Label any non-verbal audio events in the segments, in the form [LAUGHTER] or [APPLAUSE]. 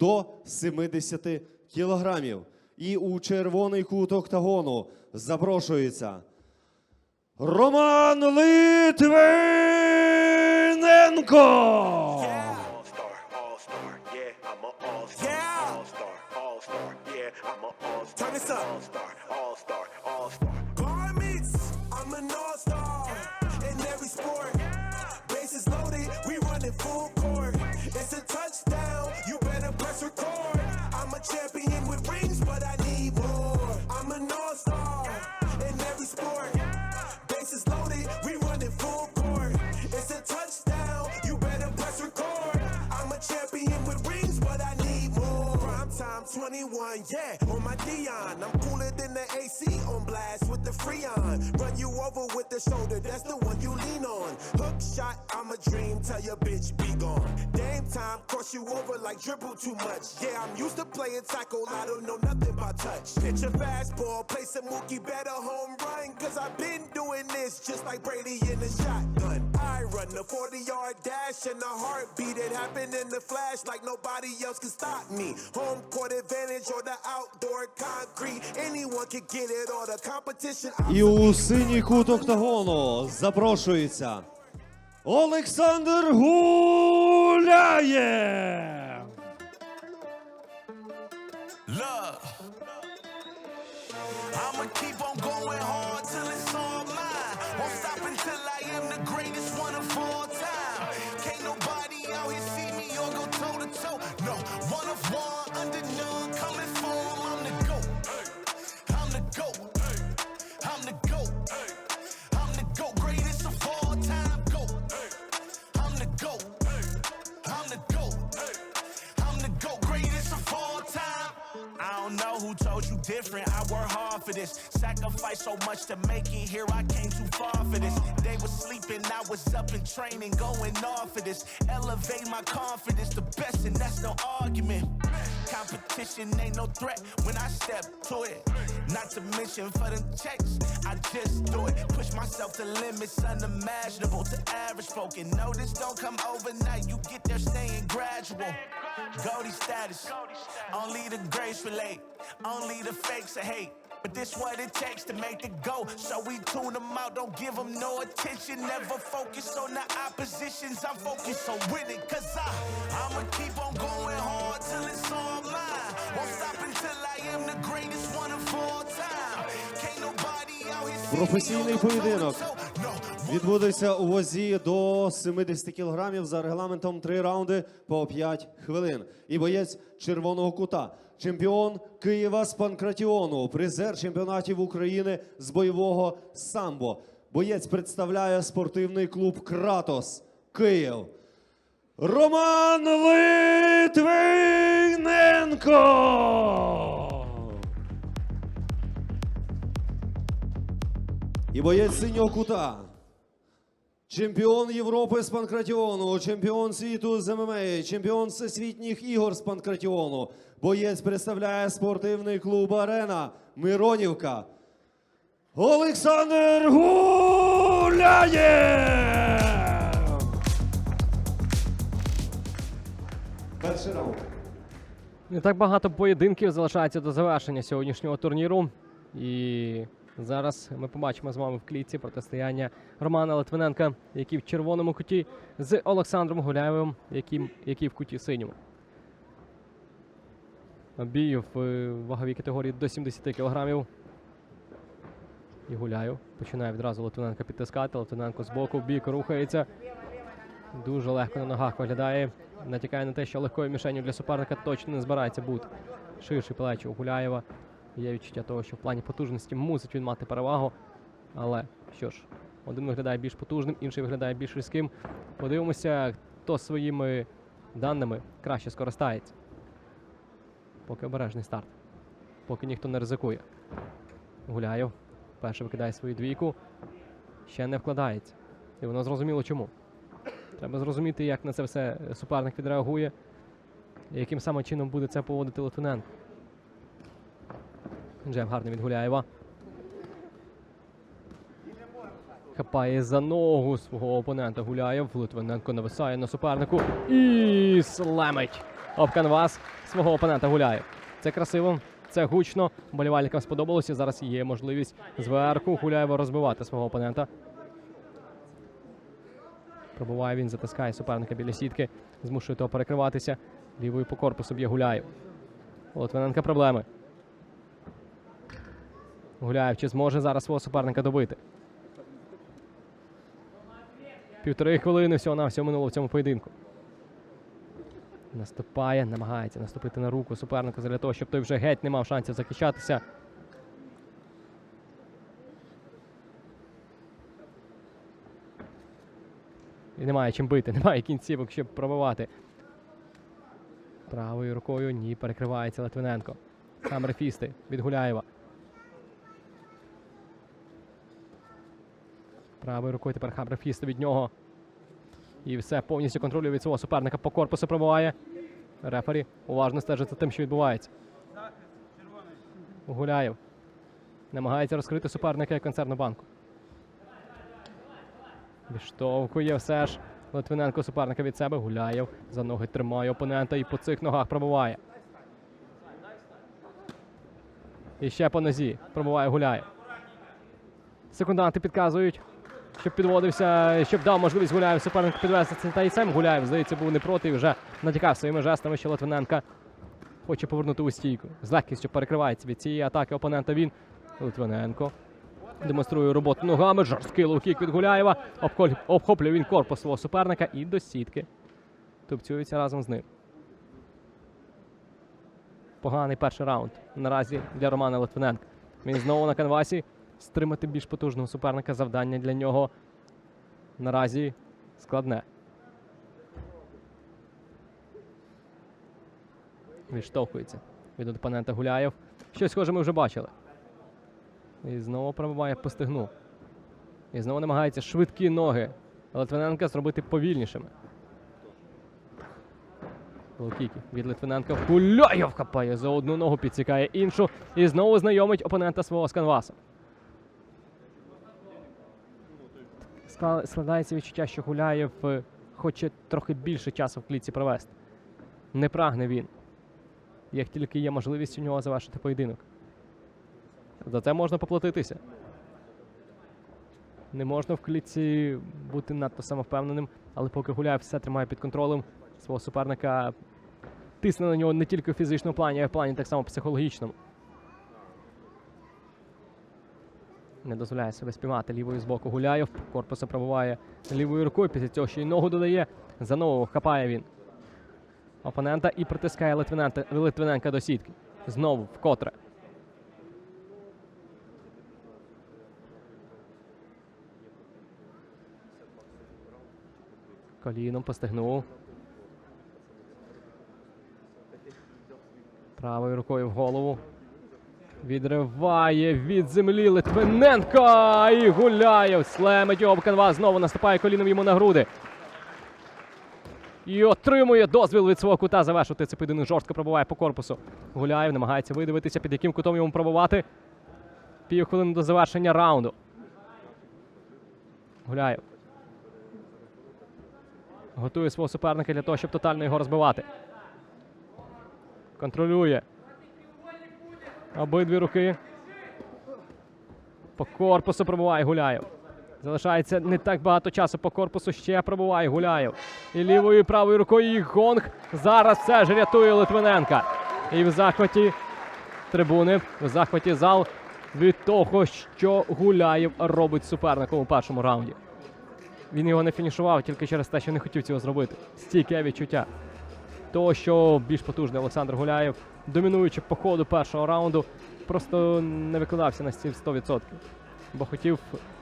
до 70 кілограмів. І у червоний кут октагону запрошується Роман full 21, yeah, on my Dion. I'm cooler than the AC on blast with the Freon. Run you over with the shoulder, that's the one you lean on. Hook shot, I'm a dream, tell your bitch be gone. Game time, cross you over like dribble too much. Yeah, I'm used to playing tackle, I don't know nothing about touch. Pitch a fastball, play some Mookie better home run, cause I've been doing this just like Brady in the shotgun. I run the 40 yard dash and the heartbeat. It happened in the flash like nobody else can stop me. Home court advantage or the outdoor concrete. Anyone can get it or the competition. І у синій кут октагону запрошується Олександр Гуляєв. Love. I'ma keep on going hard till it's different. I work hard for this. Sacrifice so much to make it here. I came too far for this. They was sleeping, I was up and training, going off for this. Elevate my confidence, the best, and that's no argument. Competition ain't no threat when I step to it. Not to mention for them checks, I just do it. Push myself to limits unimaginable to average folk. And no, this don't come overnight. You get there staying gradual. Goldie status, only the grace relate, only the fakes are hate. But this what it takes to make the go. So we tune them out, don't give them no attention. Never focus on the oppositions. I'm focused on winning. Cause I, I'ma keep on going hard till it's all mine. Won't stop until I am the greatest one of all time. Can't nobody out here see me Професійний or go поєдинок. Відбудеться у вазі до 70 кілограмів за регламентом 3 раунди по 5 хвилин. І боєць червоного кута, чемпіон Києва з панкратіону, призер чемпіонатів України з бойового самбо. Боєць представляє спортивний клуб Кратос Київ. Роман Литвиненко! І боєць синього кута. Чемпіон Європи з панкратіону, чемпіон світу з ММА, чемпіон всесвітніх ігор з панкратіону. Боєць представляє спортивний клуб Арена Миронівка. Олександр Гуляєв! Перший раунд. Не так багато поєдинків залишається до завершення сьогоднішнього турніру. І зараз ми побачимо з вами в клітці протистояння Романа Литвиненка, який в червоному куті, з Олександром Гуляєвим, який, який в куті синьому. Бій в е, ваговій категорії до 70 кілограмів. І Гуляєв починає відразу Литвиненка підтискати. Литвиненко з боку в бік рухається. Дуже легко на ногах виглядає. Натякає на те, що легкою мішенью для суперника точно не збирається бути. Ширші плечі у Гуляєва. Є відчуття того, що в плані потужності мусить він мати перевагу. Але що ж, один виглядає більш потужним, інший виглядає більш різким. Подивимося, хто своїми даними краще скористається. Поки обережний старт. Поки ніхто не ризикує. Гуляєв. Перший викидає свою двійку. Ще не вкладається. І воно зрозуміло чому. Треба зрозуміти, як на це все суперник відреагує, яким саме чином буде це поводити Литвиненко. Джеб гарний від Гуляєва. Хапає за ногу свого опонента Гуляєв. Литвиненко нависає на супернику і слемить об канвас свого опонента гуляє. Це красиво, це гучно. Болівальникам сподобалося. Зараз є можливість зверху Гуляєва розбивати свого опонента. Пробуває він, затискає суперника біля сітки, змушує того перекриватися. Лівою по корпусу б'є Гуляєв. У Литвиненка проблеми. Гуляєв чи зможе зараз свого суперника добити. Півтори хвилини всього на всього минуло в цьому поєдинку. Наступає, намагається наступити на руку суперника для того, щоб той вже геть не мав шансів захищатися. І немає чим бити, [LAUGHS] немає кінцівок, щоб пробивати. Правою рукою ні, перекривається Литвиненко. Сам рефісти від Гуляєва. Правою рукою тепер Хабрефіст від нього. І все повністю контролює від свого суперника по корпусу пробиває. Рефері уважно стежить за тим, що відбувається. Гуляєв. Намагається розкрити суперника як концерну банку. Відштовхує все ж. Литвиненко суперника від себе. Гуляєв. За ноги тримає опонента і по цих ногах пробиває. І ще по нозі. Пробиває Гуляєв. Секунданти підказують, щоб підводився, щоб дав можливість Гуляєв супернику підвести та й сам Гуляєв, здається, був не проти і вже натякав своїми жестами, що Литвиненка хоче повернути у стійку. З легкістю перекривається від цієї атаки опонента він. Литвиненко демонструє роботу ногами. Жорсткий лоу-кік від Гуляєва. Обхоплює він корпус свого суперника і до сітки. Тупцюється разом з ним. Поганий перший раунд наразі для Романа Литвиненка. Він знову на канвасі. Стримати більш потужного суперника завдання для нього наразі складне. Відштовхується від опонента Гуляєв. Щось схоже ми вже бачили. І знову пробиває по стегну. І знову намагається швидкі ноги Литвиненка зробити повільнішими. Лукікі від Литвиненка. Гуляєв хапає за одну ногу, підсікає іншу. І знову знайомить опонента свого з канваса. Складається відчуття, що Гуляєв хоче трохи більше часу в клітці провести. Не прагне він. Як тільки є можливість у нього завершити поєдинок. За це можна поплатитися. Не можна в клітці бути надто самовпевненим, але поки Гуляєв все тримає під контролем свого суперника, тисне на нього не тільки в фізичному плані, а й в плані так само психологічному. Не дозволяє себе спіймати лівою з боку Гуляєв. Корпуса пробиває лівою рукою. Після цього ще й ногу додає. Заново хапає він опонента і притискає Литвиненка, Литвиненка до сітки. Знову вкотре. Коліном постигнув. Правою рукою в голову. Відриває від землі Литвиненка і Гуляєв. Слемить його об канвас. Знову наступає коліном йому на груди. І отримує дозвіл від свого кута завершити цей поєдинок. Жорстко пробиває по корпусу. Гуляєв намагається видивитися, під яким кутом йому пробувати. Півхвилини до завершення раунду. Гуляєв. Готує свого суперника для того, щоб тотально його розбивати. Контролює. Обидві руки. По корпусу пробуває Гуляєв. Залишається не так багато часу по корпусу. Ще пробуває Гуляєв. І лівою і правою рукою і гонг. Зараз все ж рятує Литвиненка. І в захваті трибуни, в захваті зал від того, що Гуляєв робить суперником у першому раунді. Він його не фінішував тільки через те, що не хотів цього зробити. Стійке відчуття. Того, що більш потужний Олександр Гуляєв, домінуючи по ходу першого раунду, просто не викладався на стіль 100%. Бо хотів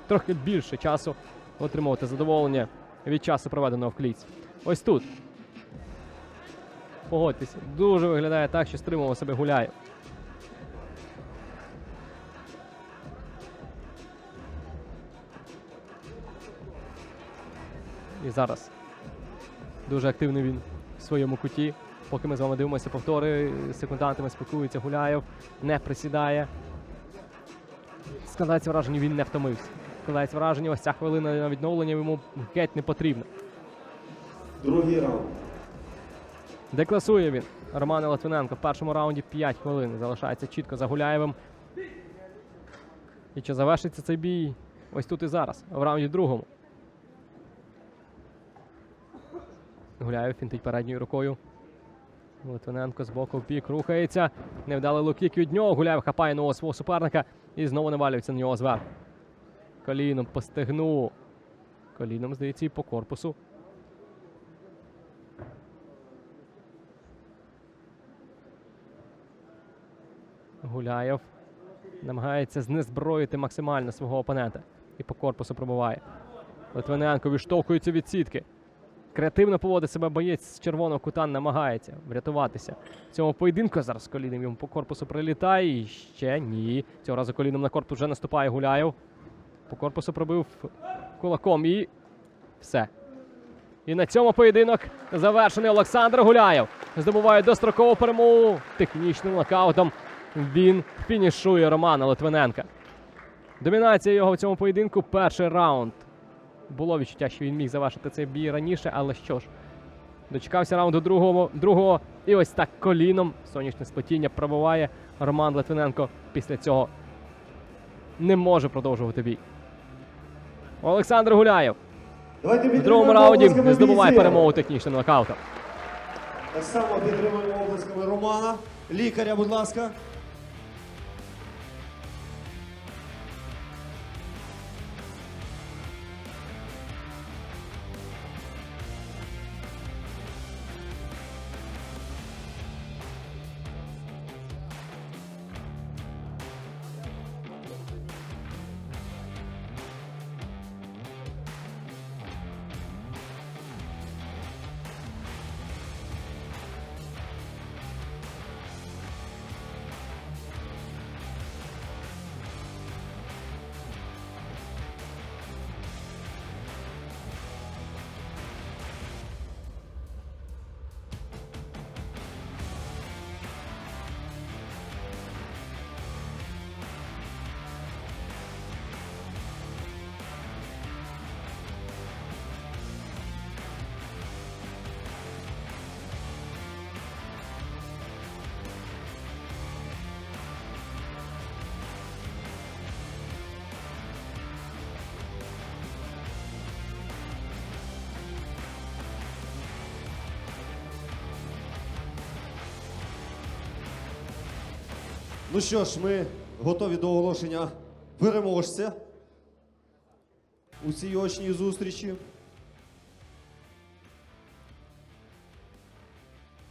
трохи більше часу отримувати задоволення від часу, проведеного в клітці. Ось тут. Погодьтеся, дуже виглядає так, що стримував себе Гуляєв. І зараз дуже активний він в своєму куті. Поки ми з вами дивимося повтори, з секундантами спілкується Гуляєв, не присідає. Складається враження, він не втомився. Складається враження, ось ця хвилина на відновлення йому геть не потрібна. Другий раунд. Декласує він. Роман Литвиненко в першому раунді 5 хвилин. Залишається чітко за Гуляєвим. І чи завершиться цей бій ось тут і зараз, в раунді другому. Гуляєв фінтить передньою рукою. Литвиненко з боку в бік рухається. Невдалий лукік від нього. Гуляєв хапає нового свого суперника і знову навалюється на нього зверху. Коліном по стегну. Коліном, здається, і по корпусу. Гуляєв намагається знезброїти максимально свого опонента. І по корпусу пробуває. Литвиненко відштовхується від сітки. Креативно поводить себе боєць з червоного кута, намагається врятуватися. В цьому поєдинку зараз коліном йому по корпусу прилітає. І ще ні. Цього разу коліном на корпус вже наступає Гуляєв. По корпусу пробив кулаком і все. І на цьому поєдинок завершений Олександр Гуляєв. Здобуває дострокову перемогу технічним нокаутом. Він фінішує Романа Литвиненка. Домінація його в цьому поєдинку. Перший раунд. Було відчуття, що він міг завершити цей бій раніше, але що ж, дочекався раунду другого, другого і ось так коліном сонячне сплетіння пробиває Роман Литвиненко. Після цього не може продовжувати бій. Олександр Гуляєв Давайте в другому раунді оплесками здобуває перемогу технічним нокаутом. Так само підтримуємо облисками Романа. Лікаря, будь ласка. Ну що ж, ми готові до оголошення переможця у цій очній зустрічі.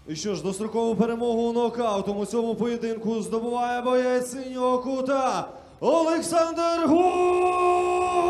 І що ж, дострокову перемогу нокаутом у цьому поєдинку здобуває боєць синього кута Олександр Гуляєв!